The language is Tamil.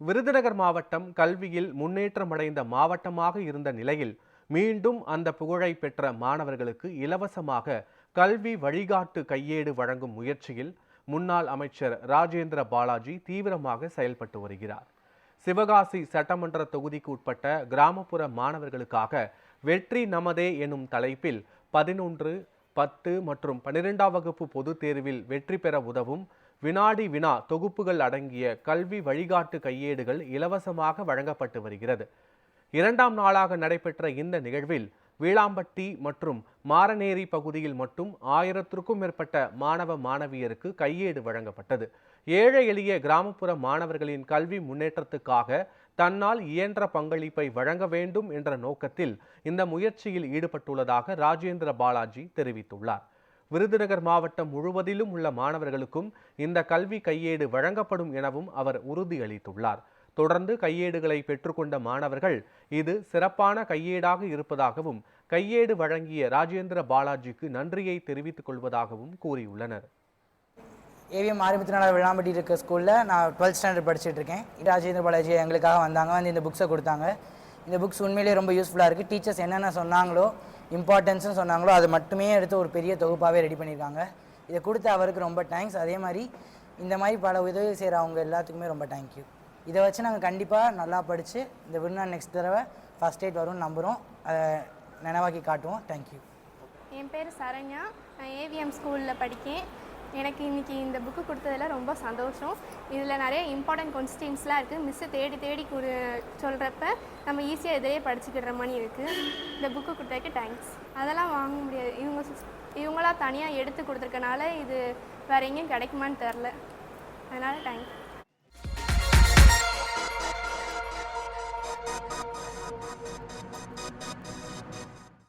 விருதுநகர் மாவட்டம் கல்வியில் முன்னேற்றமடைந்த மாவட்டமாக இருந்த நிலையில் மீண்டும் அந்த புகழை பெற்ற மாணவர்களுக்கு இலவசமாக கல்வி வழிகாட்டு கையேடு வழங்கும் முயற்சியில் முன்னாள் அமைச்சர் ராஜேந்திர பாலாஜி தீவிரமாக செயல்பட்டு வருகிறார். சிவகாசி சட்டமன்ற தொகுதிக்கு உட்பட்ட கிராமப்புற மாணவர்களுக்காக வெற்றி நமதே எனும் தலைப்பில் பதினொன்று பத்து மற்றும் பன்னிரெண்டாம் வகுப்பு பொதுத் தேர்வில் வெற்றி பெற உதவும் வினாடி வினா தொகுப்புகள் அடங்கிய கல்வி வழிகாட்டு கையேடுகள் இலவசமாக வழங்கப்பட்டு வருகிறது. இரண்டாம் நாளாக நடைபெற்ற இந்த நிகழ்வில் வீளாம்பட்டி மற்றும் மாரநேரி பகுதியில் மட்டும் ஆயிரத்திற்கும் மேற்பட்ட மாணவ மாணவியருக்கு கையேடு வழங்கப்பட்டது. ஏழை எளிய கிராமப்புற மாணவர்களின் கல்வி முன்னேற்றத்துக்காக தன்னால் இயன்ற பங்களிப்பை வழங்க வேண்டும் என்ற நோக்கத்தில் இந்த முயற்சியில் ஈடுபட்டுள்ளதாக ராஜேந்திர பாலாஜி தெரிவித்துள்ளார். விருதுநகர் மாவட்டம் முழுவதிலும் உள்ள மாணவர்களுக்கும் இந்த கல்வி கையேடு வழங்கப்படும் எனவும் அவர் உறுதியளித்துள்ளார். தொடர்ந்து கையேடுகளை பெற்றுக்கொண்ட மாணவர்கள் இது சிறப்பான கையேடாக இருப்பதாகவும் கையேடு வழங்கிய ராஜேந்திர பாலாஜிக்கு நன்றியை தெரிவித்துக் கொள்வதாகவும் கூறியுள்ளனர். ஏவிஎம் ஆரம்பித்து நாளாக விழாம்பட்டி இருக்க ஸ்கூலில் நான் டுவெல்த் ஸ்டாண்டர்ட் படிச்சுட்டு இருக்கேன். ராஜேந்திர பாலாஜி எங்களுக்காக வந்தாங்க வந்து இந்த புக்ஸை கொடுத்தாங்க. இந்த புக்ஸ் உண்மையிலேயே ரொம்ப யூஸ்ஃபுல்லாக இருக்குது டீச்சர்ஸ் என்னென்ன சொன்னாங்களோ இம்பார்ட்டன்ஸ்னு சொன்னாங்களோ அது மட்டுமே எடுத்து ஒரு பெரிய தொகுப்பாகவே ரெடி பண்ணியிருக்காங்க இதை கொடுத்த அவருக்கு ரொம்ப தேங்க்ஸ் அதே மாதிரி இந்த மாதிரி பல உதவி செய்கிற அவங்க எல்லாத்துக்குமே ரொம்ப தேங்க்யூ இதை வச்சு நாங்கள் கண்டிப்பாக நல்லா படித்து இந்த விருநாள் நெக்ஸ்ட் தடவை ஃபஸ்ட் எய்ட் வரும்னு நம்புகிறோம் அதை நினைவாக்கி காட்டுவோம். தேங்க்யூ என் பேர் சரண்யா. நான் ஏவிஎம் ஸ்கூலில் படிக்கேன். எனக்கு இன்றைக்கி இந்த புக்கு கொடுத்ததுல ரொம்ப சந்தோஷம். இதில் நிறைய இம்பார்ட்டன்ட் கொஸ்டின்ஸ்லாம் இருக்குது மிஸ்ஸு தேடி தேடி கொடு சொல்கிறப்ப நம்ம ஈஸியாக இதையே படிச்சுக்கிற மாதிரி இருக்குது இந்த புக்கு கொடுத்ததுக்கு தேங்க்ஸ் அதெல்லாம் வாங்க முடியாது. இவங்க இவங்களாம் தனியாக எடுத்து கொடுத்துருக்கனால இது வேறு எங்கேயும் கிடைக்குமான்னு தெரில அதனால் தேங்க்ஸ்